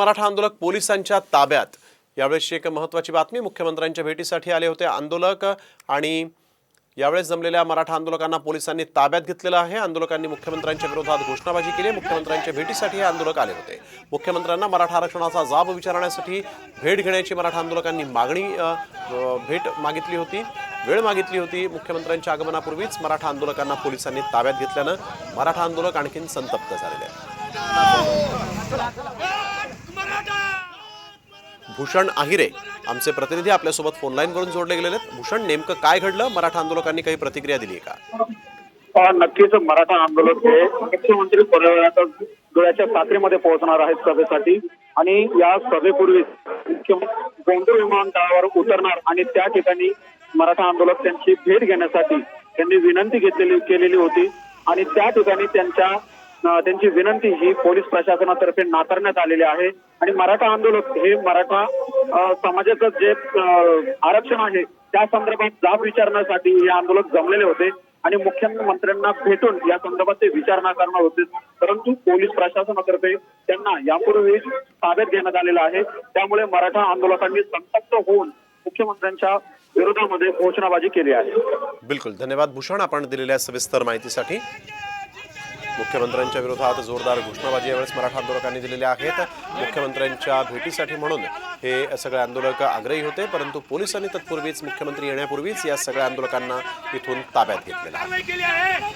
मराठा आंदोलक पोलिसांच्या ताब्यात. यावेळेसची एक महत्त्वाची बातमी मुख्यमंत्र्यांच्या भेटीसाठी आले होते आंदोलक आणि यावेळेस जमलेल्या मराठा आंदोलकांना पोलिसांनी ताब्यात घेतलेलं आहे. आंदोलकांनी मुख्यमंत्र्यांच्या विरोधात घोषणाबाजी केली. मुख्यमंत्र्यांच्या भेटीसाठी हे आंदोलक आले होते. मुख्यमंत्र्यांना मराठा आरक्षणाचा जाब विचारण्यासाठी भेट घेण्याची मराठा आंदोलकांनी मागणी भेट मागितली होती. वेळ मागितली होती. मुख्यमंत्र्यांच्या आगमनापूर्वीच मराठा आंदोलकांना पोलिसांनी ताब्यात घेतल्यानं मराठा आंदोलक आणखीन संतप्त झालेले भूषण आहिरे आमचे प्रतिनिधी आपल्यासोबत फोनलाईनवरून जोडले गेलेले आहेत. भूषण नेमकं काय घडलं? मराठा आंदोलकांनी काही प्रतिक्रिया दिली का? नक्कीच. मराठा आंदोलक हे मुख्यमंत्री डोळ्याच्या साखरेमध्ये पोहोचणार आहेत सभेसाठी आणि या सभेपूर्वी मुख्यमंत्री गोंदूर विमानतळावर उतरणार आणि त्या ठिकाणी मराठा आंदोलक त्यांची भेट घेण्यासाठी त्यांनी विनंती घेतलेली केलेली होती आणि त्या ठिकाणी त्यांच्या त्यांची विनंती ही पोलीस प्रशासनातर्फे नाकारण्यात आलेली आहे. आणि मराठा आंदोलक हे मराठा समाजाचं जे आरक्षण आहे त्या संदर्भात जाब विचारण्यासाठी हे आंदोलक जमलेले होते. आणि मुख्यमंत्र्यांना भेटून या संदर्भात ते विचारणा करणार होते. परंतु पोलीस प्रशासनातर्फे त्यांना यापूर्वीच ताब्यात घेण्यात आलेलं आहे. त्यामुळे मराठा आंदोलकांनी संतप्त होऊन मुख्यमंत्र्यांच्या विरोधामध्ये घोषणाबाजी केली आहे. बिलकुल. धन्यवाद भूषण आपण दिलेल्या सविस्तर माहितीसाठी. मुख्यमंत्र्यांच्या विरोधात जोरदार घोषणाबाजी यावेळेस मराठा आंदोलकांनी दिलेल्या आहेत. मुख्यमंत्र्यांच्या भेटीसाठी म्हणून हे सगळे आंदोलक आग्रही होते परंतु पोलिसांनी तत्पूर्वीच मुख्यमंत्री येण्यापूर्वीच या सगळ्या आंदोलकांना इथून ताब्यात घेतलेलं आहे.